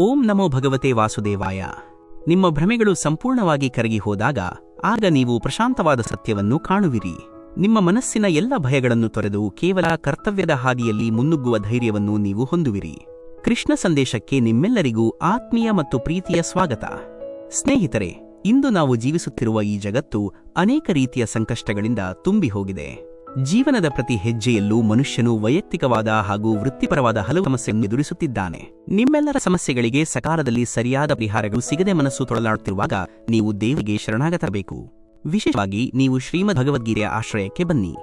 ಓಂ ನಮೋ ಭಗವತೆ ವಾಸುದೇವಾಯ. ನಿಮ್ಮ ಭ್ರಮೆಗಳು ಸಂಪೂರ್ಣವಾಗಿ ಕರಗಿ ಹೋದಾಗ ಆಗ ನೀವು ಪ್ರಶಾಂತವಾದ ಸತ್ಯವನ್ನು ಕಾಣುವಿರಿ. ನಿಮ್ಮ ಮನಸ್ಸಿನ ಎಲ್ಲ ಭಯಗಳನ್ನು ತೊರೆದು ಕೇವಲ ಕರ್ತವ್ಯದ ಹಾದಿಯಲ್ಲಿ ಮುನ್ನುಗ್ಗುವ ಧೈರ್ಯವನ್ನು ನೀವು ಹೊಂದುವಿರಿ. ಕೃಷ್ಣ ಸಂದೇಶಕ್ಕೆ ನಿಮ್ಮೆಲ್ಲರಿಗೂ ಆತ್ಮೀಯ ಮತ್ತು ಪ್ರೀತಿಯ ಸ್ವಾಗತ. ಸ್ನೇಹಿತರೆ, ಇಂದು ನಾವು ಜೀವಿಸುತ್ತಿರುವ ಈ ಜಗತ್ತು ಅನೇಕ ರೀತಿಯ ಸಂಕಷ್ಟಗಳಿಂದ ತುಂಬಿ ಹೋಗಿದೆ ಜೀವನದ ಪ್ರತಿ ಹೆಜ್ಜೆಯಲ್ಲೂ ಮನುಷ್ಯನು ವೈಯಕ್ತಿಕವಾದ ಹಾಗೂ ವೃತ್ತಿಪರವಾದ ಹಲವು ಸಮಸ್ಯೆಗಳನ್ನು ಎದುರಿಸುತ್ತಿದ್ದಾನೆ. ನಿಮ್ಮೆಲ್ಲರ ಸಮಸ್ಯೆಗಳಿಗೆ ಸಕಾಲದಲ್ಲಿ ಸರಿಯಾದ ಪರಿಹಾರಗಳು ಸಿಗದೆ ಮನಸ್ಸು ತೊಳಲಾಡುತ್ತಿರುವಾಗ ನೀವು ದೇವರಿಗೆ ಶರಣಾಗತರಬೇಕು. ವಿಶೇಷವಾಗಿ ನೀವು ಶ್ರೀಮದ್ ಭಗವದ್ಗೀತೆಯ ಆಶ್ರಯಕ್ಕೆ ಬನ್ನಿ.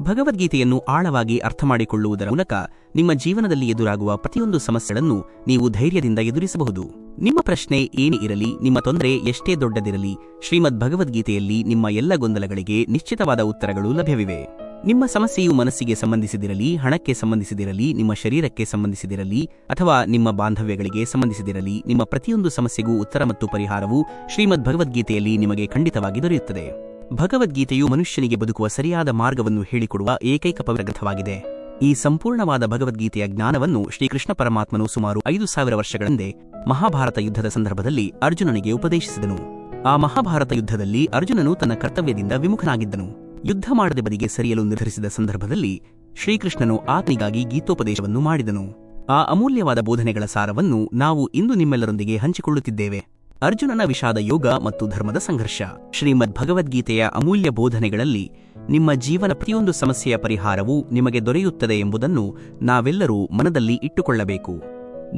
ಭಗವದ್ಗೀತೆಯನ್ನು ಆಳವಾಗಿ ಅರ್ಥಮಾಡಿಕೊಳ್ಳುವುದರ ಮೂಲಕ ನಿಮ್ಮ ಜೀವನದಲ್ಲಿ ಎದುರಾಗುವ ಪ್ರತಿಯೊಂದು ಸಮಸ್ಯೆಗಳನ್ನು ನೀವು ಧೈರ್ಯದಿಂದ ಎದುರಿಸಬಹುದು. ನಿಮ್ಮ ಪ್ರಶ್ನೆ ಏನೇ ಇರಲಿ, ನಿಮ್ಮ ತೊಂದರೆ ಎಷ್ಟೇ ದೊಡ್ಡದಿರಲಿ ಶ್ರೀಮದ್ ಭಗವದ್ಗೀತೆಯಲ್ಲಿ ನಿಮ್ಮ ಎಲ್ಲ ಗೊಂದಲಗಳಿಗೆ ನಿಶ್ಚಿತವಾದ ಉತ್ತರಗಳು ಲಭ್ಯವಿವೆ. ನಿಮ್ಮ ಸಮಸ್ಯೆಯು ಮನಸ್ಸಿಗೆ ಸಂಬಂಧಿಸಿದಿರಲಿ, ಹಣಕ್ಕೆ ಸಂಬಂಧಿಸಿದಿರಲಿ, ನಿಮ್ಮ ಶರೀರಕ್ಕೆ ಸಂಬಂಧಿಸಿದಿರಲಿ, ಅಥವಾ ನಿಮ್ಮ ಬಾಂಧವ್ಯಗಳಿಗೆ ಸಂಬಂಧಿಸಿದಿರಲಿ, ನಿಮ್ಮ ಪ್ರತಿಯೊಂದು ಸಮಸ್ಯೆಗೂ ಉತ್ತರ ಮತ್ತು ಪರಿಹಾರವು ಶ್ರೀಮದ್ ಭಗವದ್ಗೀತೆಯಲ್ಲಿ ನಿಮಗೆ ಖಂಡಿತವಾಗಿ ದೊರೆಯುತ್ತದೆ. ಭಗವದ್ಗೀತೆಯು ಮನುಷ್ಯನಿಗೆ ಬದುಕುವ ಸರಿಯಾದ ಮಾರ್ಗವನ್ನು ಹೇಳಿಕೊಡುವ ಏಕೈಕ ಪವಿತ್ರ ಗ್ರಂಥವಾಗಿದೆ. ಈ ಸಂಪೂರ್ಣವಾದ ಭಗವದ್ಗೀತೆಯ ಜ್ಞಾನವನ್ನು ಶ್ರೀಕೃಷ್ಣ ಪರಮಾತ್ಮನು ಸುಮಾರು ಐದು ಸಾವಿರ ವರ್ಷಗಳ ಹಿಂದೆ ಮಹಾಭಾರತ ಯುದ್ಧದ ಸಂದರ್ಭದಲ್ಲಿ ಅರ್ಜುನನಿಗೆ ಉಪದೇಶಿಸಿದನು. ಆ ಮಹಾಭಾರತ ಯುದ್ಧದಲ್ಲಿ ಅರ್ಜುನನು ತನ್ನ ಕರ್ತವ್ಯದಿಂದ ವಿಮುಖನಾಗಿದ್ದನು. ಯುದ್ಧ ಮಾಡದೆ ಬದಿಗೆ ಸರಿಯಲು ನಿರ್ಧರಿಸಿದ ಸಂದರ್ಭದಲ್ಲಿ ಶ್ರೀಕೃಷ್ಣನು ಆತನಿಗಾಗಿ ಗೀತೋಪದೇಶವನ್ನು ಮಾಡಿದನು. ಆ ಅಮೂಲ್ಯವಾದ ಬೋಧನೆಗಳ ಸಾರವನ್ನು ನಾವು ಇಂದು ನಿಮ್ಮೆಲ್ಲರೊಂದಿಗೆ ಹಂಚಿಕೊಳ್ಳುತ್ತಿದ್ದೇವೆ. ಅರ್ಜುನನ ವಿಷಾದ ಯೋಗ ಮತ್ತು ಧರ್ಮದ ಸಂಘರ್ಷ. ಶ್ರೀಮದ್ ಭಗವದ್ಗೀತೆಯ ಅಮೂಲ್ಯ ಬೋಧನೆಗಳಲ್ಲಿ ನಿಮ್ಮ ಜೀವನ ಪ್ರತಿಯೊಂದು ಸಮಸ್ಯೆಯ ಪರಿಹಾರವು ನಿಮಗೆ ದೊರೆಯುತ್ತದೆ ಎಂಬುದನ್ನು ನಾವೆಲ್ಲರೂ ಮನದಲ್ಲಿ ಇಟ್ಟುಕೊಳ್ಳಬೇಕು.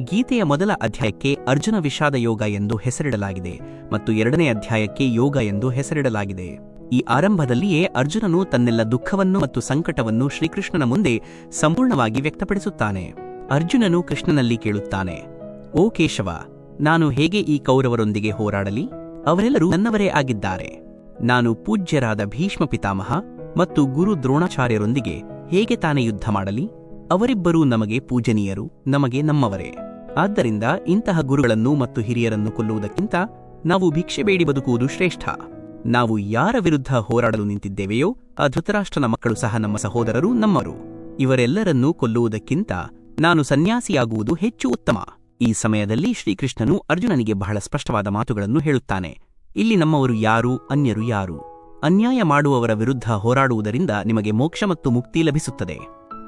ಗೀತೆಯ ಮೊದಲ ಅಧ್ಯಾಯಕ್ಕೆ ಅರ್ಜುನ ವಿಷಾದ ಯೋಗ ಎಂದು ಹೆಸರಿಡಲಾಗಿದೆ ಮತ್ತು ಎರಡನೇ ಅಧ್ಯಾಯಕ್ಕೆ ಯೋಗ ಎಂದು ಹೆಸರಿಡಲಾಗಿದೆ. ಈ ಆರಂಭದಲ್ಲಿಯೇ ಅರ್ಜುನನು ತನ್ನೆಲ್ಲ ದುಃಖವನ್ನು ಮತ್ತು ಸಂಕಟವನ್ನು ಶ್ರೀಕೃಷ್ಣನ ಮುಂದೆ ಸಂಪೂರ್ಣವಾಗಿ ವ್ಯಕ್ತಪಡಿಸುತ್ತಾನೆ. ಅರ್ಜುನನು ಕೃಷ್ಣನಲ್ಲಿ ಕೇಳುತ್ತಾನೆ, ಓ ಕೇಶವ, ನಾನು ಹೇಗೆ ಈ ಕೌರವರೊಂದಿಗೆ ಹೋರಾಡಲಿ? ಅವರೆಲ್ಲರೂ ನನ್ನವರೇ ಆಗಿದ್ದಾರೆ. ನಾನು ಪೂಜ್ಯರಾದ ಭೀಷ್ಮ ಪಿತಾಮಹ ಮತ್ತು ಗುರು ದ್ರೋಣಾಚಾರ್ಯರೊಂದಿಗೆ ಹೇಗೆ ತಾನೇ ಯುದ್ಧ ಮಾಡಲಿ? ಅವರಿಬ್ಬರೂ ನಮಗೆ ಪೂಜನೀಯರು, ನಮಗೆ ನಮ್ಮವರೇ. ಆದ್ದರಿಂದ ಇಂತಹ ಗುರುಗಳನ್ನು ಮತ್ತು ಹಿರಿಯರನ್ನು ಕೊಲ್ಲುವುದಕ್ಕಿಂತ ನಾವು ಭಿಕ್ಷೆ ಬೇಡಿ ಬದುಕುವುದು ಶ್ರೇಷ್ಠ. ನಾವು ಯಾರ ವಿರುದ್ಧ ಹೋರಾಡಲು ನಿಂತಿದ್ದೇವೆಯೋ, ಆ ಧೃತರಾಷ್ಟ್ರನ ಮಕ್ಕಳು ಸಹ ನಮ್ಮ ಸಹೋದರರು ನಮ್ಮರು ಇವರೆಲ್ಲರನ್ನೂ ಕೊಲ್ಲುವುದಕ್ಕಿಂತ ನಾನು ಸನ್ಯಾಸಿಯಾಗುವುದು ಹೆಚ್ಚು ಉತ್ತಮ. ಈ ಸಮಯದಲ್ಲಿ ಶ್ರೀಕೃಷ್ಣನು ಅರ್ಜುನನಿಗೆ ಬಹಳ ಸ್ಪಷ್ಟವಾದ ಮಾತುಗಳನ್ನು ಹೇಳುತ್ತಾನೆ. ಇಲ್ಲಿ ನಮ್ಮವರು ಯಾರು, ಅನ್ಯರು ಯಾರು? ಅನ್ಯಾಯ ಮಾಡುವವರ ವಿರುದ್ಧ ಹೋರಾಡುವುದರಿಂದ ನಿಮಗೆ ಮೋಕ್ಷ ಮತ್ತು ಮುಕ್ತಿ ಲಭಿಸುತ್ತದೆ.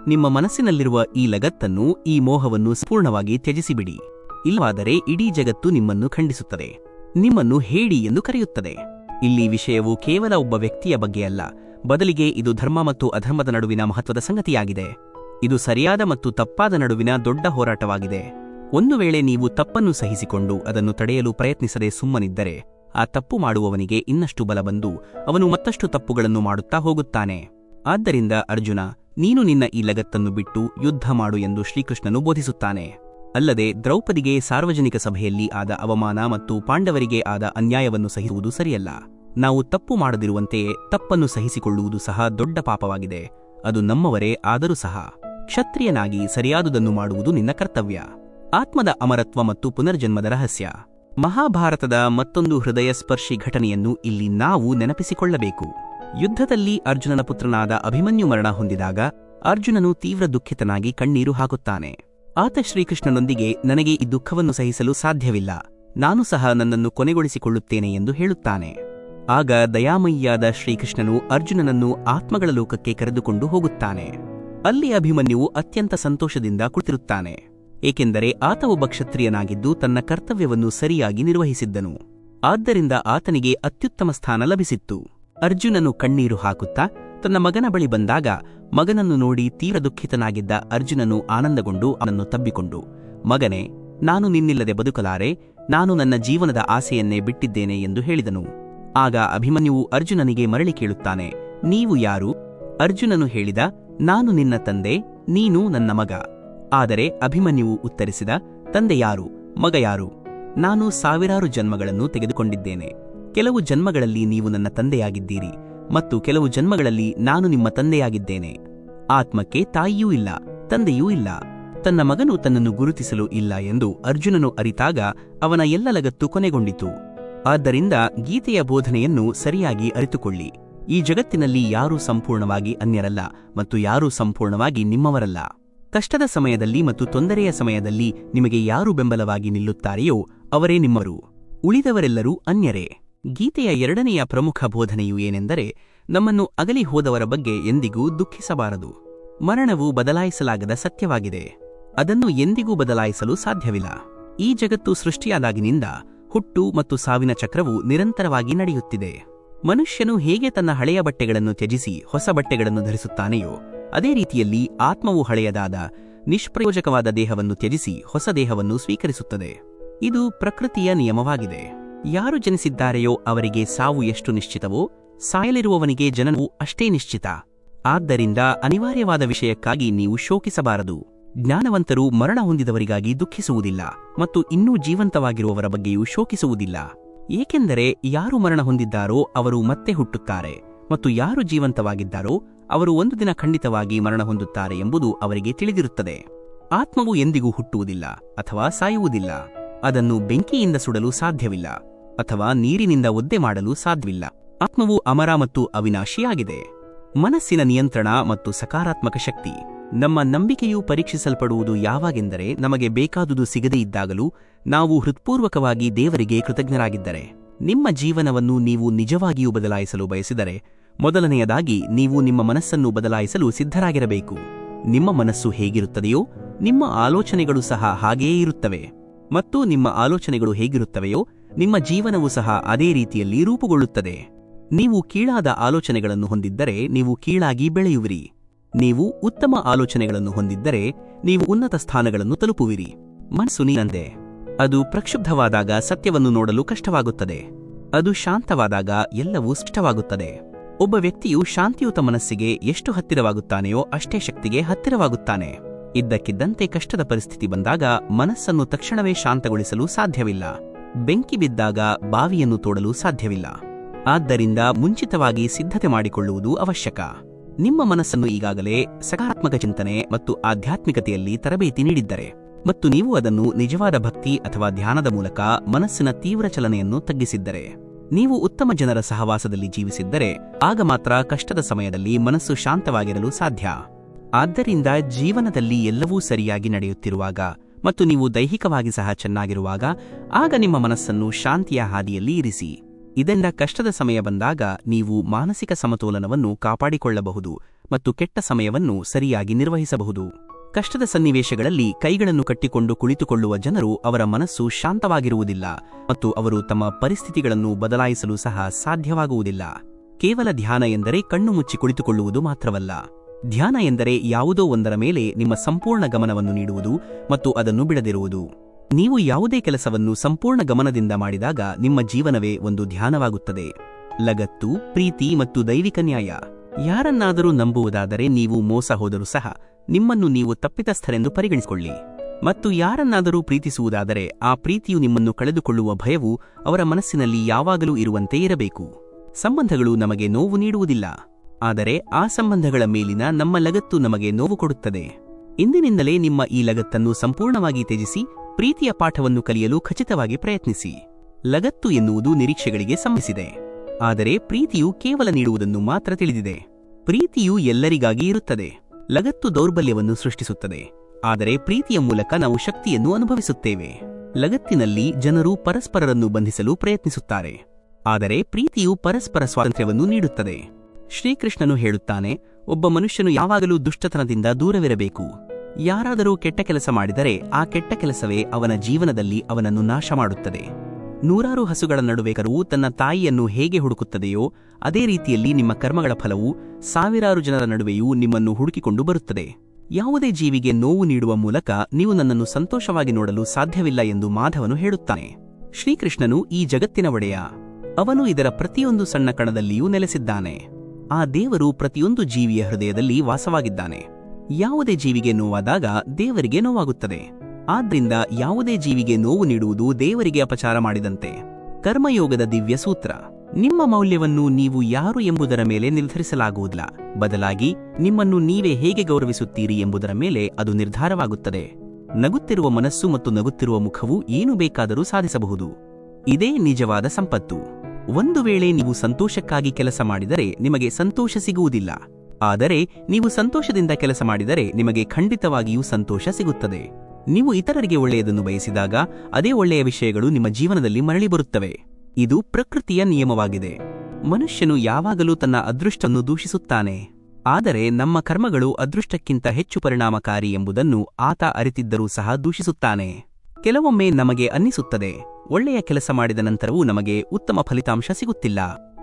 ನಿಮ್ಮ ಮನಸ್ಸಿನಲ್ಲಿರುವ ಈ ಲಗತ್ತನ್ನು, ಈ ಮೋಹವನ್ನು ಸಂಪೂರ್ಣವಾಗಿ ತ್ಯಜಿಸಿಬಿಡಿ. ಇಲ್ಲವಾದರೆ ಇಡೀ ಜಗತ್ತು ನಿಮ್ಮನ್ನು ಖಂಡಿಸುತ್ತದೆ. ನಿಮ್ಮನ್ನು ಹೇಡಿ ಎಂದು ಕರೆಯುತ್ತದೆ. ಇಲ್ಲಿ ವಿಷಯವು ಕೇವಲ ಒಬ್ಬ ವ್ಯಕ್ತಿಯ ಬಗ್ಗೆ ಅಲ್ಲ. ಬದಲಿಗೆ ಇದು ಧರ್ಮ ಮತ್ತು ಅಧರ್ಮದ ನಡುವಿನ ಮಹತ್ವದ ಸಂಗತಿಯಾಗಿದೆ. ಇದು ಸರಿಯಾದ ಮತ್ತು ತಪ್ಪಾದ ನಡುವಿನ ದೊಡ್ಡ ಹೋರಾಟವಾಗಿದೆ. ಒಂದು ವೇಳೆ ನೀವು ತಪ್ಪನ್ನು ಸಹಿಸಿಕೊಂಡು ಅದನ್ನು ತಡೆಯಲು ಪ್ರಯತ್ನಿಸದೆ ಸುಮ್ಮನಿದ್ದರೆ, ಆ ತಪ್ಪು ಮಾಡುವವನಿಗೆ ಇನ್ನಷ್ಟು ಬಲ ಬಂದು ಅವನು ಮತ್ತಷ್ಟು ತಪ್ಪುಗಳನ್ನು ಮಾಡುತ್ತಾ ಹೋಗುತ್ತಾನೆ. ಆದ್ದರಿಂದ ಅರ್ಜುನ, ನೀನು ನಿನ್ನ ಈ ಲಗತ್ತನ್ನು ಬಿಟ್ಟು ಯುದ್ಧ ಮಾಡು ಎಂದು ಶ್ರೀಕೃಷ್ಣನು ಬೋಧಿಸುತ್ತಾನೆ. ಅಲ್ಲದೆ ದ್ರೌಪದಿಗೆ ಸಾರ್ವಜನಿಕ ಸಭೆಯಲ್ಲಿ ಆದ ಅವಮಾನ ಮತ್ತು ಪಾಂಡವರಿಗೆ ಆದ ಅನ್ಯಾಯವನ್ನು ಸಹಿಸುವುದು ಸರಿಯಲ್ಲ. ನಾವು ತಪ್ಪು ಮಾಡದಿರುವಂತೆಯೇ ತಪ್ಪನ್ನು ಸಹಿಸಿಕೊಳ್ಳುವುದು ಸಹ ದೊಡ್ಡ ಪಾಪವಾಗಿದೆ. ಅದು ನಮ್ಮವರೇ ಆದರೂ ಸಹ ಕ್ಷತ್ರಿಯನಾಗಿ ಸರಿಯಾದುದನ್ನು ಮಾಡುವುದು ನಿನ್ನ ಕರ್ತವ್ಯ. ಆತ್ಮದ ಅಮರತ್ವ ಮತ್ತು ಪುನರ್ಜನ್ಮದ ರಹಸ್ಯ. ಮಹಾಭಾರತದ ಮತ್ತೊಂದು ಹೃದಯ ಸ್ಪರ್ಶಿ ಘಟನೆಯನ್ನು ಇಲ್ಲಿ ನಾವು ನೆನಪಿಸಿಕೊಳ್ಳಬೇಕು. ಯುದ್ಧದಲ್ಲಿ ಅರ್ಜುನನ ಪುತ್ರನಾದ ಅಭಿಮನ್ಯು ಮರಣ ಹೊಂದಿದಾಗ ಅರ್ಜುನನು ತೀವ್ರ ದುಃಖಿತನಾಗಿ ಕಣ್ಣೀರು ಹಾಕುತ್ತಾನೆ. ಆತ ಶ್ರೀಕೃಷ್ಣನೊಂದಿಗೆ ನನಗೆ ಈ ದುಃಖವನ್ನು ಸಹಿಸಲು ಸಾಧ್ಯವಿಲ್ಲ. ನಾನು ಸಹ ನನ್ನನ್ನು ಕೊನೆಗೊಳಿಸಿಕೊಳ್ಳುತ್ತೇನೆ ಎಂದು ಹೇಳುತ್ತಾನೆ. ಆಗ ದಯಾಮಯಿಯಾದ ಶ್ರೀಕೃಷ್ಣನು ಅರ್ಜುನನನ್ನು ಆತ್ಮಗಳ ಲೋಕಕ್ಕೆ ಕರೆದುಕೊಂಡು ಹೋಗುತ್ತಾನೆ. ಅಲ್ಲಿ ಅಭಿಮನ್ಯುವು ಅತ್ಯಂತ ಸಂತೋಷದಿಂದ ಕುಳಿತಿರುತ್ತಾನೆ. ಏಕೆಂದರೆ ಆತ ಒಬ್ಬ ಕ್ಷತ್ರಿಯನಾಗಿದ್ದು ತನ್ನ ಕರ್ತವ್ಯವನ್ನು ಸರಿಯಾಗಿ ನಿರ್ವಹಿಸಿದ್ದನು. ಆದ್ದರಿಂದ ಆತನಿಗೆ ಅತ್ಯುತ್ತಮ ಸ್ಥಾನ ಲಭಿಸಿತ್ತು. ಅರ್ಜುನನು ಕಣ್ಣೀರು ಹಾಕುತ್ತಾ ತನ್ನ ಮಗನ ಬಳಿ ಬಂದಾಗ ಮಗನನ್ನು ನೋಡಿ ತೀವ್ರ ದುಃಖಿತನಾಗಿದ್ದ ಅರ್ಜುನನು ಆನಂದಗೊಂಡು ಅವನನ್ನು ತಬ್ಬಿಕೊಂಡು, ಮಗನೇ, ನಾನು ನಿನ್ನಿಲ್ಲದೆ ಬದುಕಲಾರೆ, ನಾನು ನನ್ನ ಜೀವನದ ಆಸೆಯನ್ನೇ ಬಿಟ್ಟಿದ್ದೇನೆ ಎಂದು ಹೇಳಿದನು. ಆಗ ಅಭಿಮನ್ಯುವು ಅರ್ಜುನನಿಗೆ ಮರಳಿ ಕೇಳುತ್ತಾನೆ, ನೀವು ಯಾರು? ಅರ್ಜುನನು ಹೇಳಿದ, ನಾನು ನಿನ್ನ ತಂದೆ, ನೀನು ನನ್ನ ಮಗ. ಆದರೆ ಅಭಿಮನ್ಯುವು ಉತ್ತರಿಸಿದ, ತಂದೆ ಯಾರು? ಮಗ ಯಾರು? ನಾನು ಸಾವಿರಾರು ಜನ್ಮಗಳನ್ನು ತೆಗೆದುಕೊಂಡಿದ್ದೇನೆ. ಕೆಲವು ಜನ್ಮಗಳಲ್ಲಿ ನೀವು ನನ್ನ ತಂದೆಯಾಗಿದ್ದೀರಿ. ಮತ್ತು ಕೆಲವು ಜನ್ಮಗಳಲ್ಲಿ ನಾನು ನಿಮ್ಮ ತಂದೆಯಾಗಿದ್ದೇನೆ. ಆತ್ಮಕ್ಕೆ ತಾಯಿಯೂ ಇಲ್ಲ, ತಂದೆಯೂ ಇಲ್ಲ. ತನ್ನ ಮಗನು ತನ್ನನ್ನು ಗುರುತಿಸಲು ಇಲ್ಲ ಎಂದು ಅರ್ಜುನನು ಅರಿತಾಗ ಅವನ ಎಲ್ಲ ಲಗತ್ತು ಕೊನೆಗೊಂಡಿತು. ಆದ್ದರಿಂದ ಗೀತೆಯ ಬೋಧನೆಯನ್ನು ಸರಿಯಾಗಿ ಅರಿತುಕೊಳ್ಳಿ. ಈ ಜಗತ್ತಿನಲ್ಲಿ ಯಾರೂ ಸಂಪೂರ್ಣವಾಗಿ ಅನ್ಯರಲ್ಲ ಮತ್ತು ಯಾರೂ ಸಂಪೂರ್ಣವಾಗಿ ನಿಮ್ಮವರಲ್ಲ. ಕಷ್ಟದ ಸಮಯದಲ್ಲಿ ಮತ್ತು ತೊಂದರೆಯ ಸಮಯದಲ್ಲಿ ನಿಮಗೆ ಯಾರು ಬೆಂಬಲವಾಗಿ ನಿಲ್ಲುತ್ತಾರೆಯೋ ಅವರೇ ನಿಮ್ಮರು. ಉಳಿದವರೆಲ್ಲರೂ ಅನ್ಯರೇ. ಗೀತೆಯ ಎರಡನೆಯ ಪ್ರಮುಖ ಬೋಧನೆಯು ಏನೆಂದರೆ ನಮ್ಮನ್ನು ಅಗಲಿ ಹೋದವರ ಬಗ್ಗೆ ಎಂದಿಗೂ ದುಃಖಿಸಬಾರದು. ಮರಣವು ಬದಲಾಯಿಸಲಾಗದ ಸತ್ಯವಾಗಿದೆ. ಅದನ್ನು ಎಂದಿಗೂ ಬದಲಾಯಿಸಲು ಸಾಧ್ಯವಿಲ್ಲ. ಈ ಜಗತ್ತು ಸೃಷ್ಟಿಯಾದಾಗಿನಿಂದ ಹುಟ್ಟು ಮತ್ತು ಸಾವಿನ ಚಕ್ರವು ನಿರಂತರವಾಗಿ ನಡೆಯುತ್ತಿದೆ. ಮನುಷ್ಯನು ಹೇಗೆ ತನ್ನ ಹಳೆಯ ಬಟ್ಟೆಗಳನ್ನು ತ್ಯಜಿಸಿ ಹೊಸ ಬಟ್ಟೆಗಳನ್ನು ಧರಿಸುತ್ತಾನೆಯೋ, ಅದೇ ರೀತಿಯಲ್ಲಿ ಆತ್ಮವು ಹಳೆಯದಾದ, ನಿಷ್ಪ್ರಯೋಜಕವಾದ ದೇಹವನ್ನು ತ್ಯಜಿಸಿ ಹೊಸ ದೇಹವನ್ನು ಸ್ವೀಕರಿಸುತ್ತದೆ. ಇದು ಪ್ರಕೃತಿಯ ನಿಯಮವಾಗಿದೆ. ಯಾರು ಜನಿಸಿದ್ದಾರೆಯೋ ಅವರಿಗೆ ಸಾವು ಎಷ್ಟು ನಿಶ್ಚಿತವೋ ಸಾಯಲಿರುವವನಿಗೆ ಜನನವು ಅಷ್ಟೇ ನಿಶ್ಚಿತ. ಆದ್ದರಿಂದ ಅನಿವಾರ್ಯವಾದ ವಿಷಯಕ್ಕಾಗಿ ನೀವು ಶೋಕಿಸಬಾರದು. ಜ್ಞಾನವಂತರು ಮರಣ ಹೊಂದಿದವರಿಗಾಗಿ ದುಃಖಿಸುವುದಿಲ್ಲ ಮತ್ತು ಇನ್ನೂ ಜೀವಂತವಾಗಿರುವವರ ಬಗ್ಗೆಯೂ ಶೋಕಿಸುವುದಿಲ್ಲ. ಏಕೆಂದರೆ ಯಾರು ಮರಣ ಹೊಂದಿದ್ದಾರೋ ಅವರು ಮತ್ತೆ ಹುಟ್ಟುತ್ತಾರೆ ಮತ್ತು ಯಾರು ಜೀವಂತವಾಗಿದ್ದಾರೋ ಅವರು ಒಂದು ದಿನ ಖಂಡಿತವಾಗಿ ಮರಣ ಹೊಂದುತ್ತಾರೆ ಎಂಬುದು ಅವರಿಗೆ ತಿಳಿದಿರುತ್ತದೆ. ಆತ್ಮವು ಎಂದಿಗೂ ಹುಟ್ಟುವುದಿಲ್ಲ ಅಥವಾ ಸಾಯುವುದಿಲ್ಲ. ಅದನ್ನು ಬೆಂಕಿಯಿಂದ ಸುಡಲು ಸಾಧ್ಯವಿಲ್ಲ. ಅಥವಾ ನೀರಿನಿಂದ ಒದ್ದೆ ಮಾಡಲು ಸಾಧ್ಯವಿಲ್ಲ. ಆತ್ಮವು ಅಮರ ಮತ್ತು ಅವಿನಾಶಿಯಾಗಿದೆ. ಮನಸ್ಸಿನ ನಿಯಂತ್ರಣ ಮತ್ತು ಸಕಾರಾತ್ಮಕ ಶಕ್ತಿ. ನಮ್ಮ ನಂಬಿಕೆಯು ಪರೀಕ್ಷಿಸಲ್ಪಡುವುದು ಯಾವಾಗೆಂದರೆ ನಮಗೆ ಬೇಕಾದುದು ಸಿಗದೇ ಇದ್ದಾಗಲೂ ನಾವು ಹೃತ್ಪೂರ್ವಕವಾಗಿ ದೇವರಿಗೆ ಕೃತಜ್ಞರಾಗಿದ್ದರೆ. ನಿಮ್ಮ ಜೀವನವನ್ನು ನೀವು ನಿಜವಾಗಿಯೂ ಬದಲಾಯಿಸಲು ಬಯಸಿದರೆ, ಮೊದಲನೆಯದಾಗಿ ನೀವು ನಿಮ್ಮ ಮನಸ್ಸನ್ನು ಬದಲಾಯಿಸಲು ಸಿದ್ಧರಾಗಿರಬೇಕು. ನಿಮ್ಮ ಮನಸ್ಸು ಹೇಗಿರುತ್ತದೆಯೋ, ನಿಮ್ಮ ಆಲೋಚನೆಗಳು ಸಹ ಹಾಗೆಯೇ ಇರುತ್ತವೆ. ಮತ್ತು ನಿಮ್ಮ ಆಲೋಚನೆಗಳು ಹೇಗಿರುತ್ತವೆಯೋ ನಿಮ್ಮ ಜೀವನವು ಸಹ ಅದೇ ರೀತಿಯಲ್ಲಿ ರೂಪುಗೊಳ್ಳುತ್ತದೆ. ನೀವು ಕೀಳಾದ ಆಲೋಚನೆಗಳನ್ನು ಹೊಂದಿದ್ದರೆ ನೀವು ಕೀಳಾಗಿ ಬೆಳೆಯುವಿರಿ. ನೀವು ಉತ್ತಮ ಆಲೋಚನೆಗಳನ್ನು ಹೊಂದಿದ್ದರೆ ನೀವು ಉನ್ನತ ಸ್ಥಾನಗಳನ್ನು ತಲುಪುವಿರಿ. ಮನಸ್ಸು ನೀನಂದೆ ಅದು ಪ್ರಕ್ಷುಬ್ಧವಾದಾಗ ಸತ್ಯವನ್ನು ನೋಡಲು ಕಷ್ಟವಾಗುತ್ತದೆ. ಅದು ಶಾಂತವಾದಾಗ ಎಲ್ಲವೂ ಸ್ಪಷ್ಟವಾಗುತ್ತದೆ. ಒಬ್ಬ ವ್ಯಕ್ತಿಯು ಶಾಂತಿಯುತ ಮನಸ್ಸಿಗೆ ಎಷ್ಟು ಹತ್ತಿರವಾಗುತ್ತಾನೆಯೋ ಅಷ್ಟೇ ಶಕ್ತಿಗೆ ಹತ್ತಿರವಾಗುತ್ತಾನೆ. ಇದ್ದಕ್ಕಿದ್ದಂತೆ ಕಷ್ಟದ ಪರಿಸ್ಥಿತಿ ಬಂದಾಗ ಮನಸ್ಸನ್ನು ತಕ್ಷಣವೇ ಶಾಂತಗೊಳಿಸಲು ಸಾಧ್ಯವಿಲ್ಲ. ಬೆಂಕಿ ಬಿದ್ದಾಗ ಬಾವಿಯನ್ನು ತೋಡಲು ಸಾಧ್ಯವಿಲ್ಲ. ಆದ್ದರಿಂದ ಮುಂಚಿತವಾಗಿ ಸಿದ್ಧತೆ ಮಾಡಿಕೊಳ್ಳುವುದು ಅವಶ್ಯಕ. ನಿಮ್ಮ ಮನಸ್ಸನ್ನು ಈಗಾಗಲೇ ಸಕಾರಾತ್ಮಕ ಚಿಂತನೆ ಮತ್ತು ಆಧ್ಯಾತ್ಮಿಕತೆಯಲ್ಲಿ ತರಬೇತಿ ನೀಡಿದ್ದರೆ ಮತ್ತು ನೀವು ಅದನ್ನು ನಿಜವಾದ ಭಕ್ತಿ ಅಥವಾ ಧ್ಯಾನದ ಮೂಲಕ ಮನಸ್ಸಿನ ತೀವ್ರ ಚಲನೆಯನ್ನು ತಗ್ಗಿಸಿದ್ದರೆ, ನೀವು ಉತ್ತಮ ಜನರ ಸಹವಾಸದಲ್ಲಿ ಜೀವಿಸಿದ್ದರೆ ಆಗ ಮಾತ್ರ ಕಷ್ಟದ ಸಮಯದಲ್ಲಿ ಮನಸ್ಸು ಶಾಂತವಾಗಿರಲು ಸಾಧ್ಯ. ಆದ್ದರಿಂದ ಜೀವನದಲ್ಲಿ ಎಲ್ಲವೂ ಸರಿಯಾಗಿ ನಡೆಯುತ್ತಿರುವಾಗ ಮತ್ತು ನೀವು ದೈಹಿಕವಾಗಿ ಸಹ ಚೆನ್ನಾಗಿರುವಾಗ, ಆಗ ನಿಮ್ಮ ಮನಸ್ಸನ್ನು ಶಾಂತಿಯ ಹಾದಿಯಲ್ಲಿ ಇರಿಸಿ. ಇದರಿಂದ ಕಷ್ಟದ ಸಮಯ ಬಂದಾಗ ನೀವು ಮಾನಸಿಕ ಸಮತೋಲನವನ್ನು ಕಾಪಾಡಿಕೊಳ್ಳಬಹುದು ಮತ್ತು ಕೆಟ್ಟ ಸಮಯವನ್ನು ಸರಿಯಾಗಿ ನಿರ್ವಹಿಸಬಹುದು. ಕಷ್ಟದ ಸನ್ನಿವೇಶಗಳಲ್ಲಿ ಕೈಗಳನ್ನು ಕಟ್ಟಿಕೊಂಡು ಕುಳಿತುಕೊಳ್ಳುವ ಜನರು ಅವರ ಮನಸ್ಸು ಶಾಂತವಾಗಿರುವುದಿಲ್ಲ ಮತ್ತು ಅವರು ತಮ್ಮ ಪರಿಸ್ಥಿತಿಗಳನ್ನು ಬದಲಾಯಿಸಲು ಸಹ ಸಾಧ್ಯವಾಗುವುದಿಲ್ಲ. ಕೇವಲ ಧ್ಯಾನ ಎಂದರೆ ಕಣ್ಣು ಮುಚ್ಚಿ ಕುಳಿತುಕೊಳ್ಳುವುದು ಮಾತ್ರವಲ್ಲ. ಧ್ಯಾನ ಎಂದರೆ ಯಾವುದೋ ಒಂದರ ಮೇಲೆ ನಿಮ್ಮ ಸಂಪೂರ್ಣ ಗಮನವನ್ನು ನೀಡುವುದು ಮತ್ತು ಅದನ್ನು ಬಿಡದಿರುವುದು. ನೀವು ಯಾವುದೇ ಕೆಲಸವನ್ನು ಸಂಪೂರ್ಣ ಗಮನದಿಂದ ಮಾಡಿದಾಗ ನಿಮ್ಮ ಜೀವನವೇ ಒಂದು ಧ್ಯಾನವಾಗುತ್ತದೆ. ಲಗತ್ತು, ಪ್ರೀತಿ ಮತ್ತು ದೈವಿಕ ನ್ಯಾಯ. ಯಾರನ್ನಾದರೂ ನಂಬುವುದಾದರೆ ನೀವು ಮೋಸ ಹೋದರೂ ಸಹ ನಿಮ್ಮನ್ನು ನೀವು ತಪ್ಪಿತಸ್ಥರೆಂದು ಪರಿಗಣಿಸಿಕೊಳ್ಳಿ. ಮತ್ತು ಯಾರನ್ನಾದರೂ ಪ್ರೀತಿಸುವುದಾದರೆ ಆ ಪ್ರೀತಿಯು ನಿಮ್ಮನ್ನು ಕಳೆದುಕೊಳ್ಳುವ ಭಯವು ಅವರ ಮನಸ್ಸಿನಲ್ಲಿ ಯಾವಾಗಲೂ ಇರುವಂತೆ ಇರಬೇಕು. ಸಂಬಂಧಗಳು ನಮಗೆ ನೋವು ನೀಡುವುದಿಲ್ಲ. ಆದರೆ ಆ ಸಂಬಂಧಗಳ ಮೇಲಿನ ನಮ್ಮ ಲಗತ್ತು ನಮಗೆ ನೋವು ಕೊಡುತ್ತದೆ. ಇಂದಿನಿಂದಲೇ ನಿಮ್ಮ ಈ ಲಗತ್ತನ್ನು ಸಂಪೂರ್ಣವಾಗಿ ತ್ಯಜಿಸಿ, ಪ್ರೀತಿಯ ಪಾಠವನ್ನು ಕಲಿಯಲು ಖಚಿತವಾಗಿ ಪ್ರಯತ್ನಿಸಿ. ಲಗತ್ತು ಎನ್ನುವುದು ನಿರೀಕ್ಷೆಗಳಿಗೆ ಸಂಬಂಧಿಸಿದೆ. ಆದರೆ ಪ್ರೀತಿಯು ಕೇವಲ ನೀಡುವುದನ್ನು ಮಾತ್ರ ತಿಳಿದಿದೆ. ಪ್ರೀತಿಯು ಎಲ್ಲರಿಗಾಗಿ ಇರುತ್ತದೆ. ಲಗತ್ತು ದೌರ್ಬಲ್ಯವನ್ನು ಸೃಷ್ಟಿಸುತ್ತದೆ. ಆದರೆ ಪ್ರೀತಿಯ ಮೂಲಕ ನಾವು ಶಕ್ತಿಯನ್ನು ಅನುಭವಿಸುತ್ತೇವೆ. ಲಗತ್ತಿನಲ್ಲಿ ಜನರು ಪರಸ್ಪರರನ್ನು ಬಂಧಿಸಲು ಪ್ರಯತ್ನಿಸುತ್ತಾರೆ. ಆದರೆ ಪ್ರೀತಿಯು ಪರಸ್ಪರ ಸ್ವಾತಂತ್ರ್ಯವನ್ನು ನೀಡುತ್ತದೆ. ಶ್ರೀಕೃಷ್ಣನು ಹೇಳುತ್ತಾನೆ, ಒಬ್ಬ ಮನುಷ್ಯನು ಯಾವಾಗಲೂ ದುಷ್ಟತನದಿಂದ ದೂರವಿರಬೇಕು. ಯಾರಾದರೂ ಕೆಟ್ಟ ಕೆಲಸ ಮಾಡಿದರೆ ಆ ಕೆಟ್ಟ ಕೆಲಸವೇ ಅವನ ಜೀವನದಲ್ಲಿ ಅವನನ್ನು ನಾಶ ಮಾಡುತ್ತದೆ. ನೂರಾರು ಹಸುಗಳ ನಡುವೆ ಕರುವು ತನ್ನ ತಾಯಿಯನ್ನು ಹೇಗೆ ಹುಡುಕುತ್ತದೆಯೋ, ಅದೇ ರೀತಿಯಲ್ಲಿ ನಿಮ್ಮ ಕರ್ಮಗಳ ಫಲವು ಸಾವಿರಾರು ಜನರ ನಡುವೆಯೂ ನಿಮ್ಮನ್ನು ಹುಡುಕಿಕೊಂಡು ಬರುತ್ತದೆ. ಯಾವುದೇ ಜೀವಿಗೆ ನೋವು ನೀಡುವ ಮೂಲಕ ನೀವು ನನ್ನನ್ನು ಸಂತೋಷವಾಗಿ ನೋಡಲು ಸಾಧ್ಯವಿಲ್ಲ ಎಂದು ಮಾಧವನು ಹೇಳುತ್ತಾನೆ. ಶ್ರೀಕೃಷ್ಣನು ಈ ಜಗತ್ತಿನ ಒಡೆಯ. ಅವನು ಇದರ ಪ್ರತಿಯೊಂದು ಸಣ್ಣ ಕಣದಲ್ಲಿಯೂ ನೆಲೆಸಿದ್ದಾನೆ. ಆ ದೇವರು ಪ್ರತಿಯೊಂದು ಜೀವಿಯ ಹೃದಯದಲ್ಲಿ ವಾಸವಾಗಿದ್ದಾನೆ. ಯಾವುದೇ ಜೀವಿಗೆ ನೋವಾದಾಗ ದೇವರಿಗೆ ನೋವಾಗುತ್ತದೆ. ಆದ್ದರಿಂದ ಯಾವುದೇ ಜೀವಿಗೆ ನೋವು ನೀಡುವುದು ದೇವರಿಗೆ ಅಪಚಾರ ಮಾಡಿದಂತೆ. ಕರ್ಮಯೋಗದ ದಿವ್ಯ ಸೂತ್ರ. ನಿಮ್ಮ ಮೌಲ್ಯವನ್ನು ನೀವು ಯಾರು ಎಂಬುದರ ಮೇಲೆ ನಿರ್ಧರಿಸಲಾಗುವುದಿಲ್ಲ. ಬದಲಾಗಿ, ನಿಮ್ಮನ್ನು ನೀವೇ ಹೇಗೆ ಗೌರವಿಸುತ್ತೀರಿ ಎಂಬುದರ ಮೇಲೆ ಅದು ನಿರ್ಧಾರವಾಗುತ್ತದೆ. ನಗುತ್ತಿರುವ ಮನಸ್ಸು ಮತ್ತು ನಗುತ್ತಿರುವ ಮುಖವು ಏನು ಬೇಕಾದರೂ ಸಾಧಿಸಬಹುದು. ಇದೇ ನಿಜವಾದ ಸಂಪತ್ತು. ಒಂದು ವೇಳೆ ನೀವು ಸಂತೋಷಕ್ಕಾಗಿ ಕೆಲಸ ಮಾಡಿದರೆ ನಿಮಗೆ ಸಂತೋಷ ಸಿಗುವುದಿಲ್ಲ. ಆದರೆ ನೀವು ಸಂತೋಷದಿಂದ ಕೆಲಸ ಮಾಡಿದರೆ ನಿಮಗೆ ಖಂಡಿತವಾಗಿಯೂ ಸಂತೋಷ ಸಿಗುತ್ತದೆ. ನೀವು ಇತರರಿಗೆ ಒಳ್ಳೆಯದನ್ನು ಬಯಸಿದಾಗ ಅದೇ ಒಳ್ಳೆಯ ವಿಷಯಗಳು ನಿಮ್ಮ ಜೀವನದಲ್ಲಿ ಮರಳಿ ಬರುತ್ತವೆ. ಇದು ಪ್ರಕೃತಿಯ ನಿಯಮವಾಗಿದೆ. ಮನುಷ್ಯನು ಯಾವಾಗಲೂ ತನ್ನ ಅದೃಷ್ಟವನ್ನು ದೂಷಿಸುತ್ತಾನೆ. ಆದರೆ ನಮ್ಮ ಕರ್ಮಗಳು ಅದೃಷ್ಟಕ್ಕಿಂತ ಹೆಚ್ಚು ಪರಿಣಾಮಕಾರಿ ಎಂಬುದನ್ನು ಆತ ಅರಿತಿದ್ದರೂ ಸಹ ದೂಷಿಸುತ್ತಾನೆ. ಕೆಲವೊಮ್ಮೆ ನಮಗೆ ಅನ್ನಿಸುತ್ತದೆ. ಒಳ್ಳೆಯ ಕೆಲಸ ಮಾಡಿದ ನಂತರವೂ ನಮಗೆ ಉತ್ತಮ ಫಲಿತಾಂಶ ಸಿಗುತ್ತಿಲ್ಲ.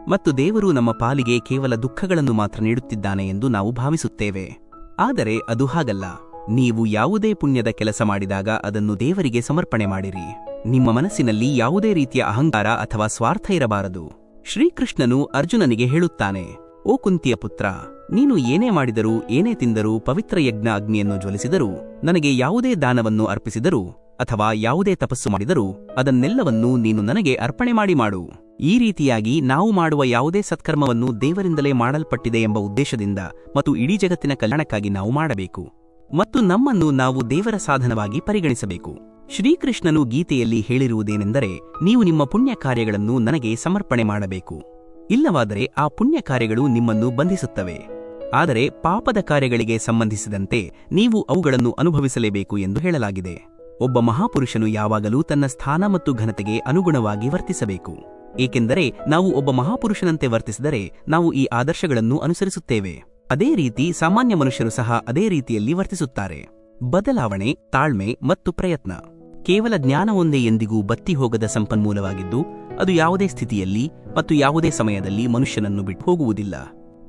ಮತ್ತು ದೇವರು ನಮ್ಮ ಪಾಲಿಗೆ ಕೇವಲ ದುಃಖಗಳನ್ನು ಮಾತ್ರ ನೀಡುತ್ತಿದ್ದಾನೆ ಎಂದು ನಾವು ಭಾವಿಸುತ್ತೇವೆ. ಆದರೆ ಅದು ಹಾಗಲ್ಲ. ನೀವು ಯಾವುದೇ ಪುಣ್ಯದ ಕೆಲಸ ಮಾಡಿದಾಗ ಅದನ್ನು ದೇವರಿಗೆ ಸಮರ್ಪಣೆ ಮಾಡಿರಿ. ನಿಮ್ಮ ಮನಸ್ಸಿನಲ್ಲಿ ಯಾವುದೇ ರೀತಿಯ ಅಹಂಕಾರ ಅಥವಾ ಸ್ವಾರ್ಥ ಇರಬಾರದು. ಶ್ರೀಕೃಷ್ಣನು ಅರ್ಜುನನಿಗೆ ಹೇಳುತ್ತಾನೆ, ಓ ಕುಂತಿಯ ಪುತ್ರ, ನೀನು ಏನೇ ಮಾಡಿದರೂ, ಏನೇ ತಿಂದರೂ ಪವಿತ್ರ ಯಜ್ಞ ಅಗ್ನಿಯನ್ನು ಜ್ವಲಿಸಿದರೂ, ನನಗೆ ಯಾವುದೇ ದಾನವನ್ನು ಅರ್ಪಿಸಿದರೂ ಅಥವಾ ಯಾವುದೇ ತಪಸ್ಸು ಮಾಡಿದರೂ ಅದನ್ನೆಲ್ಲವನ್ನೂ ನೀನು ನನಗೆ ಅರ್ಪಣೆ ಮಾಡಿ ಮಾಡು. ಈ ರೀತಿಯಾಗಿ ನಾವು ಮಾಡುವ ಯಾವುದೇ ಸತ್ಕರ್ಮವನ್ನು ದೇವರಿಂದಲೇ ಮಾಡಲ್ಪಟ್ಟಿದೆ ಎಂಬ ಉದ್ದೇಶದಿಂದ ಮತ್ತು ಇಡೀ ಜಗತ್ತಿನ ಕಲ್ಯಾಣಕ್ಕಾಗಿ ನಾವು ಮಾಡಬೇಕು. ಮತ್ತು ನಮ್ಮನ್ನು ನಾವು ದೇವರ ಸಾಧನವಾಗಿ ಪರಿಗಣಿಸಬೇಕು. ಶ್ರೀಕೃಷ್ಣನು ಗೀತೆಯಲ್ಲಿ ಹೇಳಿರುವುದೇನೆಂದರೆ, ನೀವು ನಿಮ್ಮ ಪುಣ್ಯ ಕಾರ್ಯಗಳನ್ನು ನನಗೆ ಸಮರ್ಪಣೆ ಮಾಡಬೇಕು. ಇಲ್ಲವಾದರೆ ಆ ಪುಣ್ಯ ಕಾರ್ಯಗಳು ನಿಮ್ಮನ್ನು ಬಂಧಿಸುತ್ತವೆ. ಆದರೆ ಪಾಪದ ಕಾರ್ಯಗಳಿಗೆ ಸಂಬಂಧಿಸಿದಂತೆ ನೀವು ಅವುಗಳನ್ನು ಅನುಭವಿಸಲೇಬೇಕು ಎಂದು ಹೇಳಲಾಗಿದೆ. ಒಬ್ಬ ಮಹಾಪುರುಷನು ಯಾವಾಗಲೂ ತನ್ನ ಸ್ಥಾನ ಮತ್ತು ಘನತೆಗೆ ಅನುಗುಣವಾಗಿ ವರ್ತಿಸಬೇಕು. ಏಕೆಂದರೆ ನಾವು ಒಬ್ಬ ಮಹಾಪುರುಷನಂತೆ ವರ್ತಿಸಿದರೆ ನಾವು ಈ ಆದರ್ಶಗಳನ್ನು ಅನುಸರಿಸುತ್ತೇವೆ. ಅದೇ ರೀತಿ ಸಾಮಾನ್ಯ ಮನುಷ್ಯರು ಸಹ ಅದೇ ರೀತಿಯಲ್ಲಿ ವರ್ತಿಸುತ್ತಾರೆ. ಬದಲಾವಣೆ, ತಾಳ್ಮೆ ಮತ್ತು ಪ್ರಯತ್ನ. ಕೇವಲ ಜ್ಞಾನವೊಂದೇ ಎಂದಿಗೂ ಬತ್ತಿ ಹೋಗದ ಸಂಪನ್ಮೂಲವಾಗಿದ್ದು, ಅದು ಯಾವುದೇ ಸ್ಥಿತಿಯಲ್ಲಿ ಮತ್ತು ಯಾವುದೇ ಸಮಯದಲ್ಲಿ ಮನುಷ್ಯನನ್ನು ಬಿಟ್ಟು ಹೋಗುವುದಿಲ್ಲ.